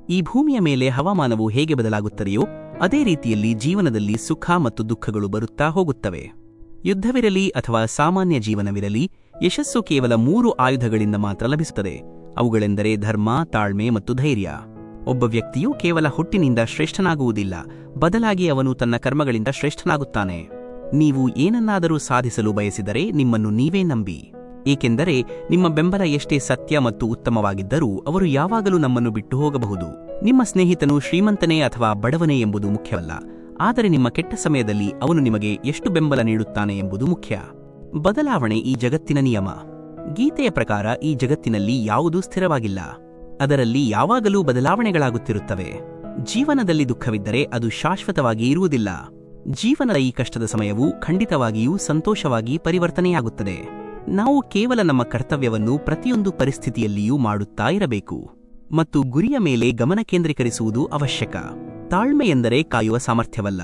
ಈ ಭೂಮಿಯ ಮೇಲೆ ಹವಾಮಾನವು ಹೇಗೆ ಬದಲಾಗುತ್ತದೆಯೋ, ಅದೇ ರೀತಿಯಲ್ಲಿ ಜೀವನದಲ್ಲಿ ಸುಖ ಮತ್ತು ದುಃಖಗಳು ಬರುತ್ತಾ ಹೋಗುತ್ತವೆ. ಯುದ್ಧವಿರಲಿ ಅಥವಾ ಸಾಮಾನ್ಯ ಜೀವನವಿರಲಿ, ಯಶಸ್ಸು ಕೇವಲ ಮೂರು ಆಯುಧಗಳಿಂದ ಮಾತ್ರ ಲಭಿಸುತ್ತದೆ. ಅವುಗಳೆಂದರೆ ಧರ್ಮ, ತಾಳ್ಮೆ ಮತ್ತು ಧೈರ್ಯ. ಒಬ್ಬ ವ್ಯಕ್ತಿಯು ಕೇವಲ ಹುಟ್ಟಿನಿಂದ ಶ್ರೇಷ್ಠನಾಗುವುದಿಲ್ಲ, ಬದಲಾಗಿ ಅವನು ತನ್ನ ಕರ್ಮಗಳಿಂದ ಶ್ರೇಷ್ಠನಾಗುತ್ತಾನೆ. ನೀವು ಏನನ್ನಾದರೂ ಸಾಧಿಸಲು ಬಯಸಿದರೆ ನಿಮ್ಮನ್ನು ನೀವೇ ನಂಬಿ. ಏಕೆಂದರೆ ನಿಮ್ಮ ಬೆಂಬಲ ಎಷ್ಟೇ ಸತ್ಯ ಮತ್ತು ಉತ್ತಮವಾಗಿದ್ದರೂ ಅವರು ಯಾವಾಗಲೂ ನಮ್ಮನ್ನು ಬಿಟ್ಟು ಹೋಗಬಹುದು. ನಿಮ್ಮ ಸ್ನೇಹಿತನು ಶ್ರೀಮಂತನೇ ಅಥವಾ ಬಡವನೇ ಎಂಬುದು ಮುಖ್ಯವಲ್ಲ. ಆದರೆ ನಿಮ್ಮ ಕೆಟ್ಟ ಸಮಯದಲ್ಲಿ ಅವನು ನಿಮಗೆ ಎಷ್ಟು ಬೆಂಬಲ ನೀಡುತ್ತಾನೆ ಎಂಬುದು ಮುಖ್ಯ. ಬದಲಾವಣೆ ಈ ಜಗತ್ತಿನ ನಿಯಮ. ಗೀತೆಯ ಪ್ರಕಾರ ಈ ಜಗತ್ತಿನಲ್ಲಿ ಯಾವುದೂ ಸ್ಥಿರವಾಗಿಲ್ಲ. ಅದರಲ್ಲಿ ಯಾವಾಗಲೂ ಬದಲಾವಣೆಗಳಾಗುತ್ತಿರುತ್ತವೆ. ಜೀವನದಲ್ಲಿ ದುಃಖವಿದ್ದರೆ ಅದು ಶಾಶ್ವತವಾಗಿ ಇರುವುದಿಲ್ಲ. ಜೀವನದ ಈ ಕಷ್ಟದ ಸಮಯವು ಖಂಡಿತವಾಗಿಯೂ ಸಂತೋಷವಾಗಿ ಪರಿವರ್ತನೆಯಾಗುತ್ತದೆ. ನಾವು ಕೇವಲ ನಮ್ಮ ಕರ್ತವ್ಯವನ್ನು ಪ್ರತಿಯೊಂದು ಪರಿಸ್ಥಿತಿಯಲ್ಲಿಯೂ ಮಾಡುತ್ತಾ ಇರಬೇಕು. ಮತ್ತು ಗುರಿಯ ಮೇಲೆ ಗಮನ ಕೇಂದ್ರೀಕರಿಸುವುದು ಅವಶ್ಯಕ. ತಾಳ್ಮೆ ಎಂದರೆ ಕಾಯುವ ಸಾಮರ್ಥ್ಯವಲ್ಲ.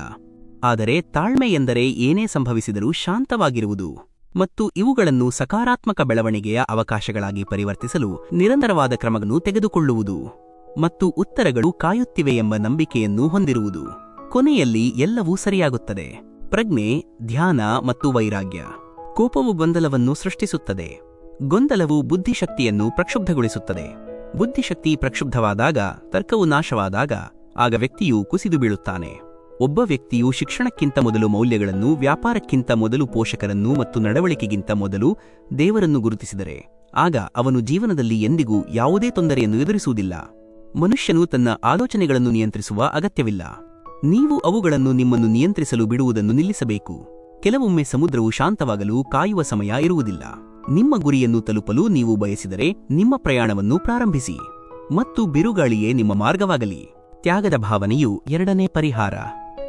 ಆದರೆ ತಾಳ್ಮೆ ಎಂದರೆ ಏನೇ ಸಂಭವಿಸಿದರೂ ಶಾಂತವಾಗಿರುವುದು ಮತ್ತು ಇವುಗಳನ್ನು ಸಕಾರಾತ್ಮಕ ಬೆಳವಣಿಗೆಯ ಅವಕಾಶಗಳಾಗಿ ಪರಿವರ್ತಿಸಲು ನಿರಂತರವಾದ ಕ್ರಮಗಳನ್ನು ತೆಗೆದುಕೊಳ್ಳುವುದು ಮತ್ತು ಉತ್ತರಗಳು ಕಾಯುತ್ತಿವೆ ಎಂಬ ನಂಬಿಕೆಯನ್ನು ಹೊಂದಿರುವುದು. ಕೊನೆಯಲ್ಲಿ ಎಲ್ಲವೂ ಸರಿಯಾಗುತ್ತದೆ. ಪ್ರಜ್ಞೆ, ಧ್ಯಾನ ಮತ್ತು ವೈರಾಗ್ಯ. ಕೋಪವು ಗೊಂದಲವನ್ನು ಸೃಷ್ಟಿಸುತ್ತದೆ. ಗೊಂದಲವು ಬುದ್ಧಿಶಕ್ತಿಯನ್ನು ಪ್ರಕ್ಷುಬ್ಧಗೊಳಿಸುತ್ತದೆ. ಬುದ್ಧಿಶಕ್ತಿ ಪ್ರಕ್ಷುಬ್ಧವಾದಾಗ, ತರ್ಕವು ನಾಶವಾದಾಗ ಆಗ ವ್ಯಕ್ತಿಯು ಕುಸಿದು ಬೀಳುತ್ತಾನೆ. ಒಬ್ಬ ವ್ಯಕ್ತಿಯು ಶಿಕ್ಷಣಕ್ಕಿಂತ ಮೊದಲು ಮೌಲ್ಯಗಳನ್ನು, ವ್ಯಾಪಾರಕ್ಕಿಂತ ಮೊದಲು ಪೋಷಕರನ್ನು ಮತ್ತು ನಡವಳಿಕೆಗಿಂತ ಮೊದಲು ದೇವರನ್ನು ಗುರುತಿಸಿದರೆ, ಆಗ ಅವನು ಜೀವನದಲ್ಲಿ ಎಂದಿಗೂ ಯಾವುದೇ ತೊಂದರೆಯನ್ನು ಎದುರಿಸುವುದಿಲ್ಲ. ಮನುಷ್ಯನು ತನ್ನ ಆಲೋಚನೆಗಳನ್ನು ನಿಯಂತ್ರಿಸುವ ಅಗತ್ಯವಿಲ್ಲ. ನೀವು ಅವುಗಳನ್ನು ನಿಮ್ಮನ್ನು ನಿಯಂತ್ರಿಸಲು ಬಿಡುವುದನ್ನು ನಿಲ್ಲಿಸಬೇಕು. ಕೆಲವೊಮ್ಮೆ ಸಮುದ್ರವು ಶಾಂತವಾಗಲು ಕಾಯುವ ಸಮಯ ಇರುವುದಿಲ್ಲ. ನಿಮ್ಮ ಗುರಿಯನ್ನು ತಲುಪಲು ನೀವು ಬಯಸಿದರೆ ನಿಮ್ಮ ಪ್ರಯಾಣವನ್ನು ಪ್ರಾರಂಭಿಸಿ. ಮತ್ತು ಬಿರುಗಾಳಿಯೇ ನಿಮ್ಮ ಮಾರ್ಗವಾಗಲಿ. ತ್ಯಾಗದ ಭಾವನೆಯು ಎರಡನೇ ಪರಿಹಾರ.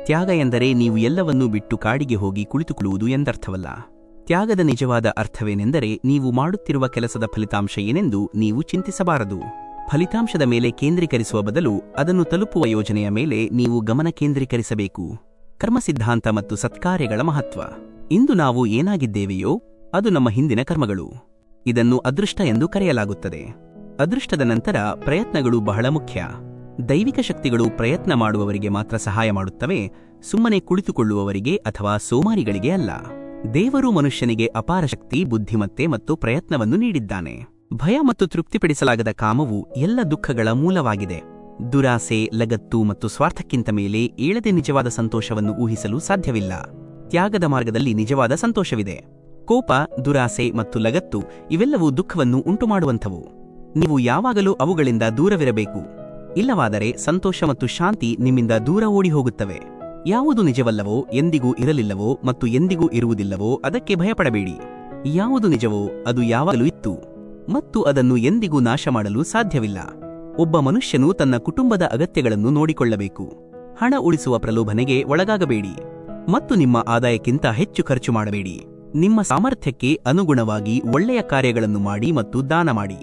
ತ್ಯಾಗ ಎಂದರೆ ನೀವು ಎಲ್ಲವನ್ನೂ ಬಿಟ್ಟು ಕಾಡಿಗೆ ಹೋಗಿ ಕುಳಿತುಕೊಳ್ಳುವುದು ಎಂದರ್ಥವಲ್ಲ. ತ್ಯಾಗದ ನಿಜವಾದ ಅರ್ಥವೇನೆಂದರೆ ನೀವು ಮಾಡುತ್ತಿರುವ ಕೆಲಸದ ಫಲಿತಾಂಶ ಏನೆಂದು ನೀವು ಚಿಂತಿಸಬಾರದು. ಫಲಿತಾಂಶದ ಮೇಲೆ ಕೇಂದ್ರೀಕರಿಸುವ ಬದಲು ಅದನ್ನು ತಲುಪುವ ಯೋಜನೆಯ ಮೇಲೆ ನೀವು ಗಮನ ಕೇಂದ್ರೀಕರಿಸಬೇಕು. ಕರ್ಮ ಸಿದ್ಧಾಂತ ಮತ್ತು ಸತ್ಕಾರ್ಯಗಳ ಮಹತ್ವ. ಇಂದು ನಾವು ಏನಾಗಿದ್ದೇವೆಯೋ ಅದು ನಮ್ಮ ಹಿಂದಿನ ಕರ್ಮಗಳು. ಇದನ್ನು ಅದೃಷ್ಟ ಎಂದು ಕರೆಯಲಾಗುತ್ತದೆ. ಅದೃಷ್ಟದ ನಂತರ ಪ್ರಯತ್ನಗಳು ಬಹಳ ಮುಖ್ಯ. ದೈವಿಕ ಶಕ್ತಿಗಳು ಪ್ರಯತ್ನ ಮಾಡುವವರಿಗೆ ಮಾತ್ರ ಸಹಾಯ ಮಾಡುತ್ತವೆ, ಸುಮ್ಮನೆ ಕುಳಿತುಕೊಳ್ಳುವವರಿಗೆ ಅಥವಾ ಸೋಮಾರಿಗಳಿಗೆ ಅಲ್ಲ. ದೇವರು ಮನುಷ್ಯನಿಗೆ ಅಪಾರ ಶಕ್ತಿ, ಬುದ್ಧಿಮತ್ತೆ ಮತ್ತು ಪ್ರಯತ್ನವನ್ನು ನೀಡಿದ್ದಾನೆ. ಭಯ ಮತ್ತು ತೃಪ್ತಿಪಡಿಸಲಾಗದ ಕಾಮವು ಎಲ್ಲ ದುಃಖಗಳ ಮೂಲವಾಗಿದೆ. ದುರಾಸೆ, ಲಗತ್ತು ಮತ್ತು ಸ್ವಾರ್ಥಕ್ಕಿಂತ ಮೇಲೆ ಏಳದೆ ನಿಜವಾದ ಸಂತೋಷವನ್ನು ಊಹಿಸಲು ಸಾಧ್ಯವಿಲ್ಲ. ತ್ಯಾಗದ ಮಾರ್ಗದಲ್ಲಿ ನಿಜವಾದ ಸಂತೋಷವಿದೆ. ಕೋಪ, ದುರಾಸೆ ಮತ್ತು ಲಗತ್ತು ಇವೆಲ್ಲವೂ ದುಃಖವನ್ನು ಉಂಟುಮಾಡುವಂಥವು. ನೀವು ಯಾವಾಗಲೂ ಅವುಗಳಿಂದ ದೂರವಿರಬೇಕು. ಇಲ್ಲವಾದರೆ ಸಂತೋಷ ಮತ್ತು ಶಾಂತಿ ನಿಮ್ಮಿಂದ ದೂರ ಓಡಿ ಹೋಗುತ್ತವೆ. ಯಾವುದು ನಿಜವಲ್ಲವೋ, ಎಂದಿಗೂ ಇರಲಿಲ್ಲವೋ ಮತ್ತು ಎಂದಿಗೂ ಇರುವುದಿಲ್ಲವೋ ಅದಕ್ಕೆ ಭಯಪಡಬೇಡಿ. ಯಾವುದು ನಿಜವೋ, ಅದು ಯಾವಾಗಲೂ ಇತ್ತು ಮತ್ತು ಅದನ್ನು ಎಂದಿಗೂ ನಾಶ ಮಾಡಲು ಸಾಧ್ಯವಿಲ್ಲ. ಒಬ್ಬ ಮನುಷ್ಯನು ತನ್ನ ಕುಟುಂಬದ ಅಗತ್ಯಗಳನ್ನು ನೋಡಿಕೊಳ್ಳಬೇಕು. ಹಣ ಉಳಿಸುವ ಪ್ರಲೋಭನೆಗೆ ಒಳಗಾಗಬೇಡಿ ಮತ್ತು ನಿಮ್ಮ ಆದಾಯಕ್ಕಿಂತ ಹೆಚ್ಚು ಖರ್ಚು ಮಾಡಬೇಡಿ. ನಿಮ್ಮ ಸಾಮರ್ಥ್ಯಕ್ಕೆ ಅನುಗುಣವಾಗಿ ಒಳ್ಳೆಯ ಕಾರ್ಯಗಳನ್ನು ಮಾಡಿ ಮತ್ತು ದಾನ ಮಾಡಿ.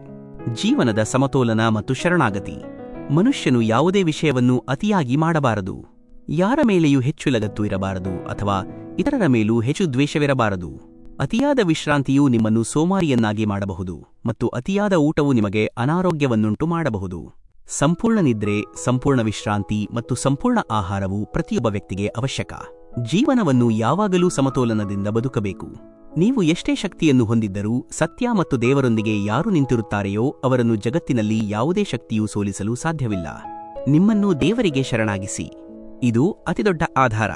ಜೀವನದ ಸಮತೋಲನ ಮತ್ತು ಶರಣಾಗತಿ. ಮನುಷ್ಯನು ಯಾವುದೇ ವಿಷಯವನ್ನು ಅತಿಯಾಗಿ ಮಾಡಬಾರದು. ಯಾರ ಮೇಲೆಯೂ ಹೆಚ್ಚು ಲಗತ್ತು ಇರಬಾರದು ಅಥವಾ ಇತರರ ಮೇಲೂ ಹೆಚ್ಚು ದ್ವೇಷವಿರಬಾರದು. ಅತಿಯಾದ ವಿಶ್ರಾಂತಿಯು ನಿಮ್ಮನ್ನು ಸೋಮಾರಿಯನ್ನಾಗಿ ಮಾಡಬಹುದು ಮತ್ತು ಅತಿಯಾದ ಊಟವು ನಿಮಗೆ ಅನಾರೋಗ್ಯವನ್ನುಂಟು ಮಾಡಬಹುದು. ಸಂಪೂರ್ಣ ನಿದ್ರೆ, ಸಂಪೂರ್ಣ ವಿಶ್ರಾಂತಿ ಮತ್ತು ಸಂಪೂರ್ಣ ಆಹಾರವು ಪ್ರತಿಯೊಬ್ಬ ವ್ಯಕ್ತಿಗೆ ಅವಶ್ಯಕ. ಜೀವನವನ್ನು ಯಾವಾಗಲೂ ಸಮತೋಲನದಿಂದ ಬದುಕಬೇಕು. ನೀವು ಎಷ್ಟೇ ಶಕ್ತಿಯನ್ನು ಹೊಂದಿದ್ದರೂ ಸತ್ಯ ಮತ್ತು ದೇವರೊಂದಿಗೆ ಯಾರು ನಿಂತಿರುತ್ತಾರೆಯೋ ಅವರನ್ನು ಜಗತ್ತಿನಲ್ಲಿ ಯಾವುದೇ ಶಕ್ತಿಯೂ ಸೋಲಿಸಲು ಸಾಧ್ಯವಿಲ್ಲ. ನಿಮ್ಮನ್ನು ದೇವರಿಗೆ ಶರಣಾಗಿಸಿ. ಇದು ಅತಿದೊಡ್ಡ ಆಧಾರ.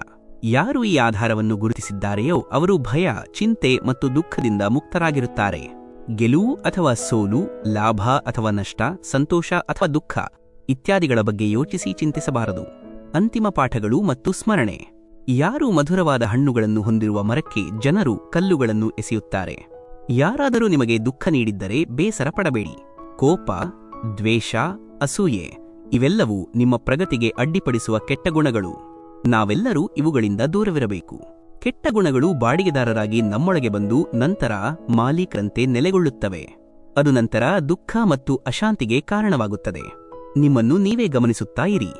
ಯಾರು ಈ ಆಧಾರವನ್ನು ಗುರುತಿಸಿದ್ದಾರೆಯೋ ಅವರು ಭಯ, ಚಿಂತೆ ಮತ್ತು ದುಃಖದಿಂದ ಮುಕ್ತರಾಗಿರುತ್ತಾರೆ. ಗೆಲುವು ಅಥವಾ ಸೋಲು, ಲಾಭ ಅಥವಾ ನಷ್ಟ, ಸಂತೋಷ ಅಥವಾ ದುಃಖ ಇತ್ಯಾದಿಗಳ ಬಗ್ಗೆ ಯೋಚಿಸಿ ಚಿಂತಿಸಬಾರದು. ಅಂತಿಮ ಪಾಠಗಳು ಮತ್ತು ಸ್ಮರಣೆ. ಯಾರು ಮಧುರವಾದ ಹಣ್ಣುಗಳನ್ನು ಹೊಂದಿರುವ ಮರಕ್ಕೆ ಜನರು ಕಲ್ಲುಗಳನ್ನು ಎಸೆಯುತ್ತಾರೆ? ಯಾರಾದರೂ ನಿಮಗೆ ದುಃಖ ನೀಡಿದ್ದರೆ ಬೇಸರ ಪಡಬೇಡಿ. ಕೋಪ, ದ್ವೇಷ, ಅಸೂಯೆ, ಇವೆಲ್ಲವೂ ನಿಮ್ಮ ಪ್ರಗತಿಗೆ ಅಡ್ಡಿಪಡಿಸುವ ಕೆಟ್ಟ ಗುಣಗಳು. ನಾವೆಲ್ಲರೂ ಇವುಗಳಿಂದ ದೂರವಿರಬೇಕು. ಕೆಟ್ಟ ಗುಣಗಳು ಬಾಡಿಗೆದಾರರಾಗಿ ನಮ್ಮೊಳಗೆ ಬಂದು ನಂತರ ಮಾಲೀಕರಂತೆ ನೆಲೆಗೊಳ್ಳುತ್ತವೆ. ಅದು ನಂತರ ದುಃಖ ಮತ್ತು ಅಶಾಂತಿಗೆ ಕಾರಣವಾಗುತ್ತದೆ. ನಿಮ್ಮನ್ನು ನೀವೇ ಗಮನಿಸುತ್ತಾ ಇರಿ.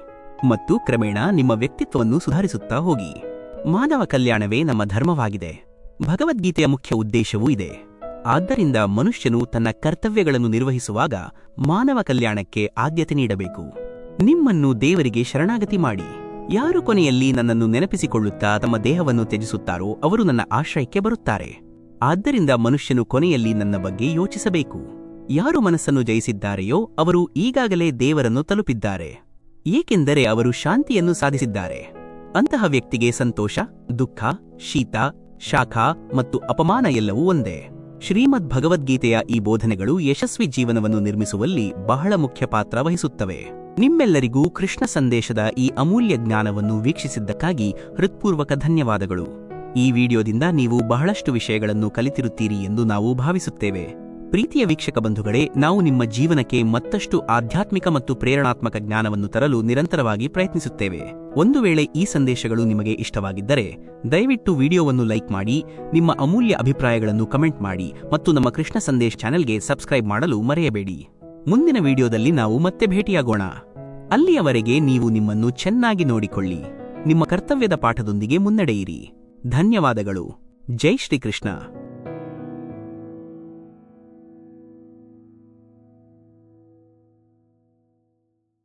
ಮತ್ತು ಕ್ರಮೇಣ ನಿಮ್ಮ ವ್ಯಕ್ತಿತ್ವವನ್ನು ಸುಧಾರಿಸುತ್ತಾ ಹೋಗಿ. ಮಾನವ ಕಲ್ಯಾಣವೇ ನಮ್ಮ ಧರ್ಮವಾಗಿದೆ. ಭಗವದ್ಗೀತೆಯ ಮುಖ್ಯ ಉದ್ದೇಶವೂ ಇದೆ. ಆದ್ದರಿಂದ ಮನುಷ್ಯನು ತನ್ನ ಕರ್ತವ್ಯಗಳನ್ನು ನಿರ್ವಹಿಸುವಾಗ ಮಾನವ ಕಲ್ಯಾಣಕ್ಕೆ ಆದ್ಯತೆ ನೀಡಬೇಕು. ನಿಮ್ಮನ್ನು ದೇವರಿಗೆ ಶರಣಾಗತಿ ಮಾಡಿ. ಯಾರು ಕೊನೆಯಲ್ಲಿ ನನ್ನನ್ನು ನೆನಪಿಸಿಕೊಳ್ಳುತ್ತಾ ತಮ್ಮ ದೇಹವನ್ನು ತ್ಯಜಿಸುತ್ತಾರೋ ಅವರು ನನ್ನ ಆಶ್ರಯಕ್ಕೆ ಬರುತ್ತಾರೆ. ಆದ್ದರಿಂದ ಮನುಷ್ಯನು ಕೊನೆಯಲ್ಲಿ ನನ್ನ ಬಗ್ಗೆ ಯೋಚಿಸಬೇಕು. ಯಾರು ಮನಸ್ಸನ್ನು ಜಯಿಸಿದ್ದಾರೆಯೋ ಅವರು ಈಗಾಗಲೇ ದೇವರನ್ನು ತಲುಪಿದ್ದಾರೆ. ಏಕೆಂದರೆ ಅವರು ಶಾಂತಿಯನ್ನು ಸಾಧಿಸಿದ್ದಾರೆ. ಅಂತಹ ವ್ಯಕ್ತಿಗೆ ಸಂತೋಷ, ದುಃಖ, ಶೀತ, ಶಾಖ ಮತ್ತು ಅಪಮಾನ ಎಲ್ಲವೂ ಒಂದೇ. ಶ್ರೀಮದ್ ಭಗವದ್ಗೀತೆಯ ಈ ಬೋಧನೆಗಳು ಯಶಸ್ವಿ ಜೀವನವನ್ನು ನಿರ್ಮಿಸುವಲ್ಲಿ ಬಹಳ ಮುಖ್ಯ ಪಾತ್ರ ವಹಿಸುತ್ತವೆ. ನಿಮ್ಮೆಲ್ಲರಿಗೂ ಕೃಷ್ಣ ಸಂದೇಶದ ಈ ಅಮೂಲ್ಯ ಜ್ಞಾನವನ್ನು ವೀಕ್ಷಿಸಿದ್ದಕ್ಕಾಗಿ ಹೃತ್ಪೂರ್ವಕ ಧನ್ಯವಾದಗಳು. ಈ ವಿಡಿಯೋದಿಂದ ನೀವು ಬಹಳಷ್ಟು ವಿಷಯಗಳನ್ನು ಕಲಿತಿರುತ್ತೀರಿ ಎಂದು ನಾವು ಭಾವಿಸುತ್ತೇವೆ. ಪ್ರೀತಿಯ ವೀಕ್ಷಕ ಬಂಧುಗಳೇ, ನಾವು ನಿಮ್ಮ ಜೀವನಕ್ಕೆ ಮತ್ತಷ್ಟು ಆಧ್ಯಾತ್ಮಿಕ ಮತ್ತು ಪ್ರೇರಣಾತ್ಮಕ ಜ್ಞಾನವನ್ನು ತರಲು ನಿರಂತರವಾಗಿ ಪ್ರಯತ್ನಿಸುತ್ತೇವೆ. ಒಂದು ವೇಳೆ ಈ ಸಂದೇಶಗಳು ನಿಮಗೆ ಇಷ್ಟವಾಗಿದ್ದರೆ, ದಯವಿಟ್ಟು ವಿಡಿಯೋವನ್ನು ಲೈಕ್ ಮಾಡಿ, ನಿಮ್ಮ ಅಮೂಲ್ಯ ಅಭಿಪ್ರಾಯಗಳನ್ನು ಕಮೆಂಟ್ ಮಾಡಿ ಮತ್ತು ನಮ್ಮ ಕೃಷ್ಣ ಸಂದೇಶ್ ಚಾನೆಲ್ಗೆ ಸಬ್ಸ್ಕ್ರೈಬ್ ಮಾಡಲು ಮರೆಯಬೇಡಿ. ಮುಂದಿನ ವಿಡಿಯೋದಲ್ಲಿ ನಾವು ಮತ್ತೆ ಭೇಟಿಯಾಗೋಣ. ಅಲ್ಲಿಯವರೆಗೆ ನೀವು ನಿಮ್ಮನ್ನು ಚೆನ್ನಾಗಿ ನೋಡಿಕೊಳ್ಳಿ. ನಿಮ್ಮ ಕರ್ತವ್ಯದ ಪಾಠದೊಂದಿಗೆ ಮುನ್ನಡೆಯಿರಿ. ಧನ್ಯವಾದಗಳು. ಜೈ ಶ್ರೀಕೃಷ್ಣ.